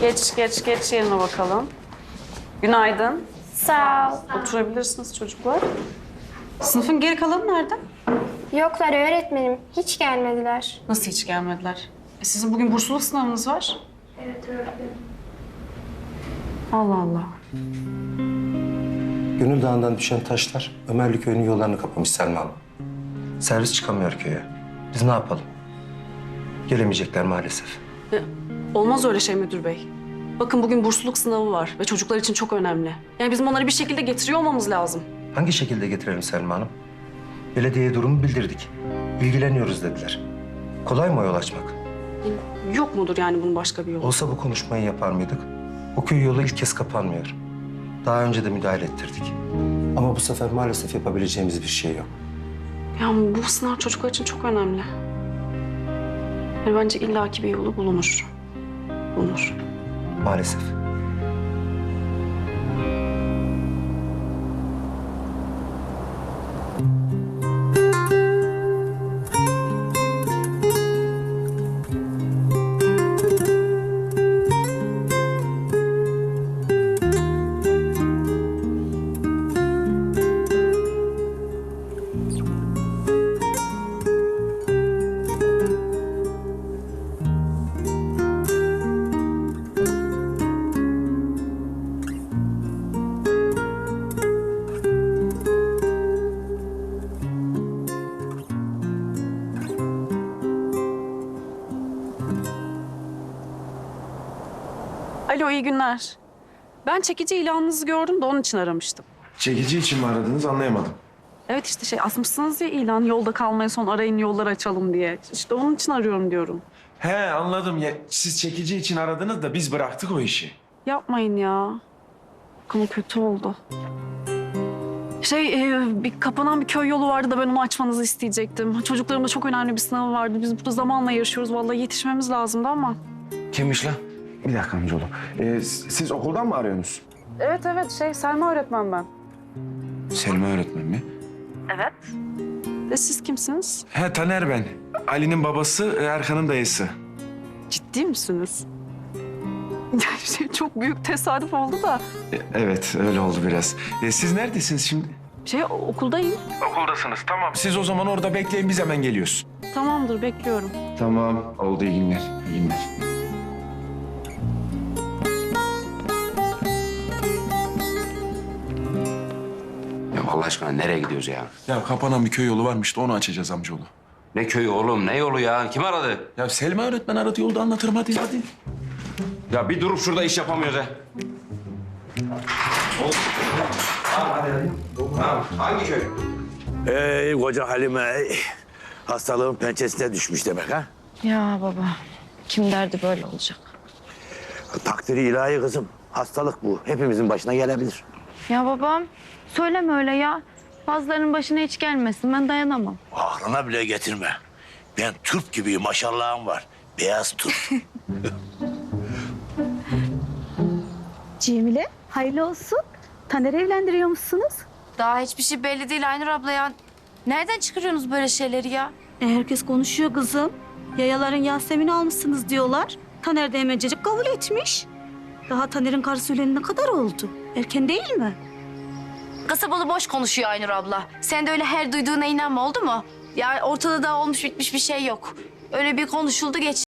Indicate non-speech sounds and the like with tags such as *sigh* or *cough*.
Geç geç geç yerine bakalım. Günaydın. Sağ ol. Oturabilirsiniz çocuklar. Sınıfın geri kalanı nerede? Yoklar öğretmenim. Hiç gelmediler. Nasıl hiç gelmediler? E sizin bugün bursluluk sınavınız var. Evet öğretmenim. Allah Allah. Gönül Dağı'ndan düşen taşlar Ömerli köyünün yollarını kapamış Selma Hanım. Servis çıkamıyor köye. Biz ne yapalım? Gelemeyecekler maalesef. E, olmaz öyle şey müdür bey. Bakın bugün bursluluk sınavı var ve çocuklar için çok önemli. Yani bizim onları bir şekilde getiriyor olmamız lazım. Hangi şekilde getirelim Selma Hanım? Belediyeye durumu bildirdik. İlgileniyoruz dediler. Kolay mı yol açmak? Yok mudur yani bunun başka bir yolu? Olsa bu konuşmayı yapar mıydık? O köy yolu ilk kez kapanmıyor. Daha önce de müdahale ettirdik. Ama bu sefer maalesef yapabileceğimiz bir şey yok. Yani bu sınav çocuklar için çok önemli. Yani bence illaki bir yolu bulunur. Bulunur. Maalesef. Alo iyi günler. Ben çekici ilanınızı gördüm de onun için aramıştım. Çekici için mi aradınız anlayamadım. Evet işte şey asmışsınız ya ilan yolda kalmaya son arayın yollar açalım diye. İşte onun için arıyorum diyorum. He anladım. Ya, siz çekici için aradınız da biz bıraktık o işi. Yapmayın ya. Ama kötü oldu. Şey e, bir kapanan bir köy yolu vardı da ben onu açmanızı isteyecektim. Çocuklarımda çok önemli bir sınavı vardı. Biz burada zamanla yarışıyoruz. Vallahi yetişmemiz lazımdı ama. Kimmiş lan? Bir dakika amcaoğlu. Ee, siz okuldan mı arıyorsunuz? Evet evet şey Selma öğretmen ben. Selma öğretmen mi? De siz kimsiniz? He Taner ben. Ali'nin babası, Erkan'ın dayısı. Ciddi misiniz? şey, *laughs* çok büyük tesadüf oldu da. E, evet öyle oldu biraz. E, siz neredesiniz şimdi? Şey okuldayım. Okuldasınız tamam. Siz o zaman orada bekleyin biz hemen geliyoruz. Tamamdır bekliyorum. Tamam. Oldu iyi günler. İyi günler. Allah aşkına nereye gidiyoruz ya? Ya kapanan bir köy yolu varmış da onu açacağız amcaoğlu. Ne köyü oğlum, ne yolu ya? Kim aradı? Ya Selma öğretmen aradı yolda anlatırım hadi hadi. Ya bir durup şurada iş yapamıyoruz ha. Hangi köy? Ey koca Halime, ey. hastalığın pençesine düşmüş demek ha? Ya baba, kim derdi böyle olacak? Takdiri ilahi kızım. Hastalık bu. Hepimizin başına gelebilir. Ya babam, söyleme öyle ya. Bazılarının başına hiç gelmesin, ben dayanamam. Aklına bile getirme. Ben Türk gibiyim, maşallahım var. Beyaz Türk. *laughs* Cemile, hayırlı olsun. Taner evlendiriyormuşsunuz. Daha hiçbir şey belli değil Aynur abla ya. Nereden çıkarıyorsunuz böyle şeyleri ya? E, herkes konuşuyor kızım. Yayaların Yasemin'i almışsınız diyorlar. Taner de hemencecik kabul etmiş. Daha Taner'in karısı öleli ne kadar oldu? Erken değil mi? Kasabalı boş konuşuyor Aynur abla. Sen de öyle her duyduğuna inanma oldu mu? Ya ortada da olmuş bitmiş bir şey yok. Öyle bir konuşuldu geç.